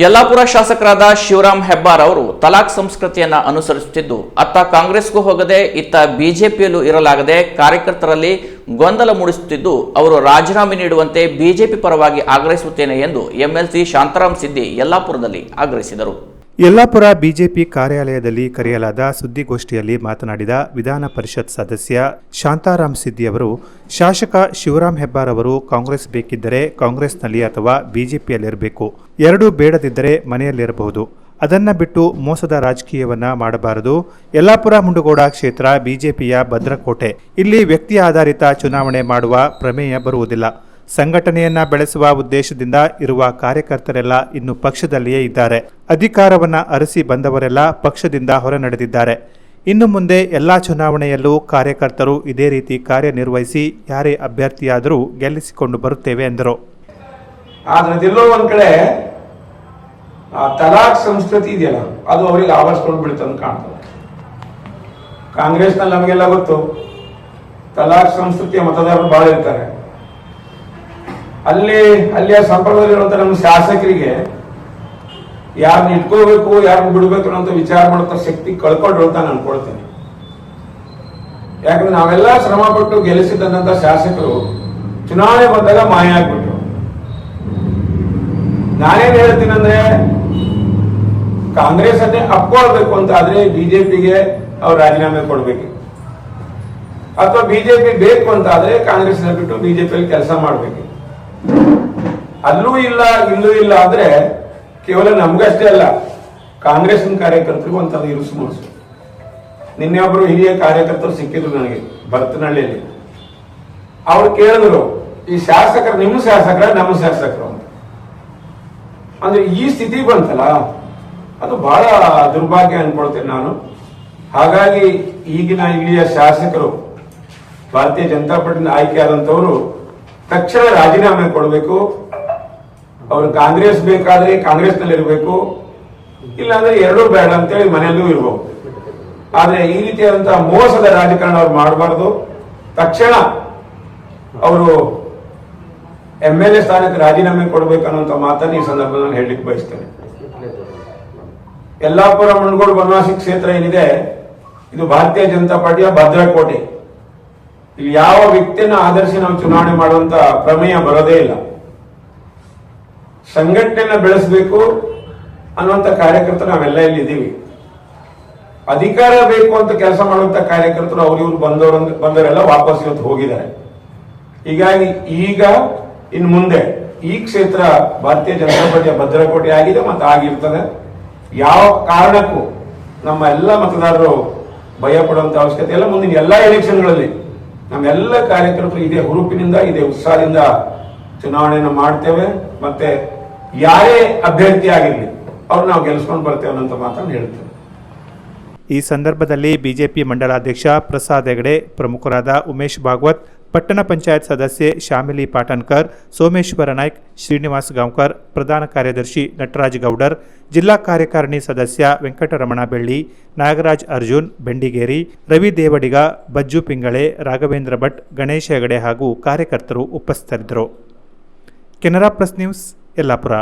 ಯಲ್ಲಾಪುರ ಶಾಸಕರಾದ ಶಿವರಾಮ್ ಹೆಬ್ಬಾರ್ ಅವರು ತಲಾಖ್ ಸಂಸ್ಕೃತಿಯನ್ನು ಅನುಸರಿಸುತ್ತಿದ್ದು, ಅತ್ತ ಕಾಂಗ್ರೆಸ್ಗೂ ಹೋಗದೆ ಇತ್ತ ಬಿಜೆಪಿಯಲ್ಲೂ ಇರಲಾಗದೆ ಕಾರ್ಯಕರ್ತರಲ್ಲಿ ಗೊಂದಲ ಮೂಡಿಸುತ್ತಿದ್ದು, ಅವರು ರಾಜೀನಾಮೆ ನೀಡುವಂತೆ ಬಿಜೆಪಿ ಪರವಾಗಿ ಆಗ್ರಹಿಸುತ್ತೇನೆ ಎಂದು ಎಂಎಲ್ಸಿ ಶಾಂತಾರಾಮ್ ಸಿದ್ದಿ ಯಲ್ಲಾಪುರದಲ್ಲಿ ಆಗ್ರಹಿಸಿದರು. ಯಲ್ಲಾಪುರ ಬಿಜೆಪಿ ಕಾರ್ಯಾಲಯದಲ್ಲಿ ಕರೆಯಲಾದ ಸುದ್ದಿಗೋಷ್ಠಿಯಲ್ಲಿ ಮಾತನಾಡಿದ ವಿಧಾನ ಪರಿಷತ್ ಸದಸ್ಯ ಶಾಂತಾರಾಮ್ ಸಿದ್ದಿ ಅವರು, ಶಾಸಕ ಶಿವರಾಮ್ ಹೆಬ್ಬಾರ್ ಅವರು ಕಾಂಗ್ರೆಸ್ ಬೇಕಿದ್ದರೆ ಕಾಂಗ್ರೆಸ್ನಲ್ಲಿ ಅಥವಾ ಬಿಜೆಪಿಯಲ್ಲಿರಬೇಕು. ಎರಡೂ ಬೇಡದಿದ್ದರೆ ಮನೆಯಲ್ಲಿರಬಹುದು. ಅದನ್ನ ಬಿಟ್ಟು ಮೋಸದ ರಾಜಕೀಯವನ್ನ ಮಾಡಬಾರದು. ಯಲ್ಲಾಪುರ ಮುಂಡಗೋಡ ಕ್ಷೇತ್ರ ಬಿಜೆಪಿಯ ಭದ್ರಕೋಟೆ. ಇಲ್ಲಿ ವ್ಯಕ್ತಿ ಆಧಾರಿತ ಚುನಾವಣೆ ಮಾಡುವ ಪ್ರಮೇಯ ಬರುವುದಿಲ್ಲ. ಸಂಘಟನೆಯನ್ನ ಬೆಳೆಸುವ ಉದ್ದೇಶದಿಂದ ಇರುವ ಕಾರ್ಯಕರ್ತರೆಲ್ಲ ಇನ್ನು ಪಕ್ಷದಲ್ಲಿಯೇ ಇದ್ದಾರೆ. ಅಧಿಕಾರವನ್ನ ಅರಸಿ ಬಂದವರೆಲ್ಲ ಪಕ್ಷದಿಂದ ಹೊರ ನಡೆದಿದ್ದಾರೆ ಇನ್ನು ಮುಂದೆ ಎಲ್ಲಾ ಚುನಾವಣೆಯಲ್ಲೂ ಕಾರ್ಯಕರ್ತರು ಇದೇ ರೀತಿ ಕಾರ್ಯನಿರ್ವಹಿಸಿ ಯಾರೇ ಅಭ್ಯರ್ಥಿಯಾದರೂ ಗೆಲ್ಲಿಸಿಕೊಂಡು ಬರುತ್ತೇವೆ ಎಂದರು. ಆದ್ರೆ ಅದೆಲ್ಲೋ ಒಂದ್ ಕಡೆ ಸಂಸ್ಕೃತಿ ಇದೆಯಲ್ಲ, ಅದು ಅವರಿಗೆ ಆವರಿಸ್ಕೊಂಡು ಕಾಣ್ತದೆ. ಕಾಂಗ್ರೆಸ್ನಲ್ಲಿ ನಮಗೆಲ್ಲ ಗೊತ್ತು ತಲಾಕ್ ಸಂಸ್ಕೃತಿಯ ಮತದಾರರು ಬಹಳ ಇರ್ತಾರೆ. ಅಲ್ಲಿ, ಅಲ್ಲಿಯ ಸಂಪರ್ಕದಲ್ಲಿರುವಂತ ನಮ್ಮ ಶಾಸಕರಿಗೆ ಯಾರನ್ನ ಇಟ್ಕೋಬೇಕು ಯಾರನ್ನ ಬಿಡಬೇಕು ಅನ್ನೋ ವಿಚಾರ ಮಾಡುವಂತ ಶಕ್ತಿ ಕಳ್ಕೊಂಡ್ರು ಅಂತ ನಾನು ಅನ್ಕೊಳ್ತೇನೆ. ಯಾಕಂದ್ರೆ ನಾವೆಲ್ಲ ಶ್ರಮ ಪಟ್ಟು ಗೆಲ್ಲಿಸಿದಂತ ಶಾಸಕರು ಚುನಾವಣೆ ಬಂದಾಗ ಮಾಯ ಆಗ್ಬಿಟ್ರು. ನಾನೇನ್ ಹೇಳ್ತೀನಂದ್ರೆ ಕಾಂಗ್ರೆಸ್ ಅನ್ನೇ ಅಪ್ಕೊಳ್ಬೇಕು ಅಂತ ಆದ್ರೆ ಬಿಜೆಪಿಗೆ ಅವ್ರು ರಾಜೀನಾಮೆ ಕೊಡ್ಬೇಕು. ಅಥವಾ ಬಿಜೆಪಿ ಬೇಕು ಅಂತ ಆದ್ರೆ ಕಾಂಗ್ರೆಸ್ ಬಿಟ್ಟು ಬಿಜೆಪಿಯಲ್ಲಿ ಕೆಲಸ ಮಾಡ್ಬೇಕು. ಅಲ್ಲೂ ಇಲ್ಲ, ಇಲ್ಲೂ ಇಲ್ಲ ಅಂದ್ರೆ ಕೇವಲ ನಮ್ಗಷ್ಟೇ ಅಲ್ಲ ಕಾಂಗ್ರೆಸ್ ಕಾರ್ಯಕರ್ತರಿಗೂ ಅಂತ ಇರುಸು ಮುರುಸು ನಿನ್ನೆ ಒಬ್ರು ಹಿರಿಯ ಕಾರ್ಯಕರ್ತರು ಸಿಕ್ಕಿದ್ರು ನನಗೆ, ಭರತನಹಳ್ಳಿಯಲ್ಲಿ. ಅವ್ರು ಕೇಳಿದ್ರು, ಈ ಶಾಸಕರು, ನಿಮ್ಮ ಶಾಸಕರ, ನಮ್ಮ ಶಾಸಕರು ಅಂತ. ಅಂದ್ರೆ ಈ ಸ್ಥಿತಿ ಬಂತಲ್ಲ, ಅದು ಬಹಳ ದುರ್ಭಾಗ್ಯ ಅನ್ಕೊಳ್ತೇನೆ ನಾನು. ಹಾಗಾಗಿ ಈಗಿನ ಇಲ್ಲಿಯ ಶಾಸಕರು, ಭಾರತೀಯ ಜನತಾ ಪಾರ್ಟಿನ ಆಯ್ಕೆಯಾದಂತವರು ತಕ್ಷಣ ರಾಜೀನಾಮೆ ಕೊಡಬೇಕು. ಅವರು ಕಾಂಗ್ರೆಸ್ ಬೇಕಾದ್ರೆ ಕಾಂಗ್ರೆಸ್ನಲ್ಲಿ ಇರಬೇಕು. ಇಲ್ಲಾಂದ್ರೆ ಎರಡೂ ಬೇಡ ಅಂತೇಳಿ ಮನೆಯಲ್ಲೂ ಇರಬಹುದು ಆದ್ರೆ ಈ ರೀತಿಯಾದಂತಹ ಮೋಸದ ರಾಜಕಾರಣ ಅವ್ರು ಮಾಡಬಾರ್ದು. ತಕ್ಷಣ ಅವರು ಎಂ ಎಲ್ ಎ ಸ್ಥಾನಕ್ಕೆ ರಾಜೀನಾಮೆ ಕೊಡಬೇಕು ಮಾತನ್ನು ಈ ಸಂದರ್ಭದಲ್ಲಿ ನಾನು ಹೇಳಲಿಕ್ಕೆ ಬಯಸ್ತೇನೆ. ಯಲ್ಲಾಪುರ ಮುಣಗೋಡು ಬನವಾಸಿ ಕ್ಷೇತ್ರ ಏನಿದೆ, ಇದು ಭಾರತೀಯ ಜನತಾ ಪಾರ್ಟಿಯ ಭದ್ರಕೋಟೆ. ಇಲ್ಲಿ ಯಾವ ವ್ಯಕ್ತಿಯನ್ನ ಆಧರಿಸಿ ನಾವು ಚುನಾವಣೆ ಮಾಡುವಂತ ಪ್ರಮೇಯ ಬರೋದೇ ಇಲ್ಲ. ಸಂಘಟನೆಯನ್ನ ಬೆಳೆಸಬೇಕು ಅನ್ನುವಂತ ಕಾರ್ಯಕರ್ತರು ನಾವೆಲ್ಲ ಇಲ್ಲಿ ಇದ್ದೀವಿ ಅಧಿಕಾರ ಬೇಕು ಅಂತ ಕೆಲಸ ಮಾಡುವಂತ ಕಾರ್ಯಕರ್ತರು ಅವ್ರು ಇವ್ರು ಬಂದವರು ಬಂದವರೆಲ್ಲ ವಾಪಸ್ ಇವತ್ತು ಹೋಗಿದ್ದಾರೆ. ಹೀಗಾಗಿ ಈಗ ಇನ್ ಮುಂದೆ ಈ ಕ್ಷೇತ್ರ ಭಾರತೀಯ ಜನತಾ ಪಾರ್ಟಿಯ ಭದ್ರಕೋಟೆ ಆಗಿದೆ ಮತ್ತು ಆಗಿರ್ತದೆ. ಯಾವ ಕಾರಣಕ್ಕೂ ನಮ್ಮ ಎಲ್ಲ ಮತದಾರರು ಭಯ ಪಡುವಂತ ಅವಶ್ಯಕತೆ ಇಲ್ಲ. ಮುಂದಿನ ಎಲ್ಲ ಎಲೆಕ್ಷನ್ಗಳಲ್ಲಿ ನಮ್ಮೆಲ್ಲ ಕಾರ್ಯಕರ್ತರು ಇದೇ ಹುರುಪಿನಿಂದ, ಇದೇ ಉತ್ಸಾಹದಿಂದ ಚುನಾವಣೆಯನ್ನು ಮಾಡ್ತೇವೆ. ಮತ್ತೆ ಯಾರೇ ಅಭ್ಯರ್ಥಿ ಆಗಿರಲಿ, ಅವ್ರು ನಾವು ಗೆಲ್ಲಿಸ್ಕೊಂಡು ಬರ್ತೇವೆ ಅನ್ನೋ ಮಾತನ್ನು ಹೇಳ್ತೇವೆ. ಈ ಸಂದರ್ಭದಲ್ಲಿ ಬಿಜೆಪಿ ಮಂಡಲಾಧ್ಯಕ್ಷ ಪ್ರಸಾದ್ ಹೆಗಡೆ, ಪ್ರಮುಖರಾದ ಉಮೇಶ್ ಭಾಗವತ್ ಪಟ್ಟಣ ಪಂಚಾಯತ್ ಸದಸ್ಯೆ ಶಾಮಿಲಿ ಪಾಟನ್ಕರ್, ಸೋಮೇಶ್ವರ ನಾಯ್ಕ್, ಶ್ರೀನಿವಾಸ್ ಗಾಂವ್ಕರ್, ಪ್ರಧಾನ ಕಾರ್ಯದರ್ಶಿ ನಟರಾಜ್ ಗೌಡರ್, ಜಿಲ್ಲಾ ಕಾರ್ಯಕಾರಿಣಿ ಸದಸ್ಯ ವೆಂಕಟರಮಣ ಬೆಳ್ಳಿ, ನಾಗರಾಜ್ ಅರ್ಜುನ್, ಬೆಂಡಿಗೇರಿ, ರವಿ ದೇವಡಿಗ, ಬಜ್ಜು ಪಿಂಗಳೆ, ರಾಘವೇಂದ್ರ ಭಟ್, ಗಣೇಶ ಹೆಗಡೆ ಹಾಗೂ ಕಾರ್ಯಕರ್ತರು ಉಪಸ್ಥಿತರಿದ್ದರು. Canara press news, Yellapur.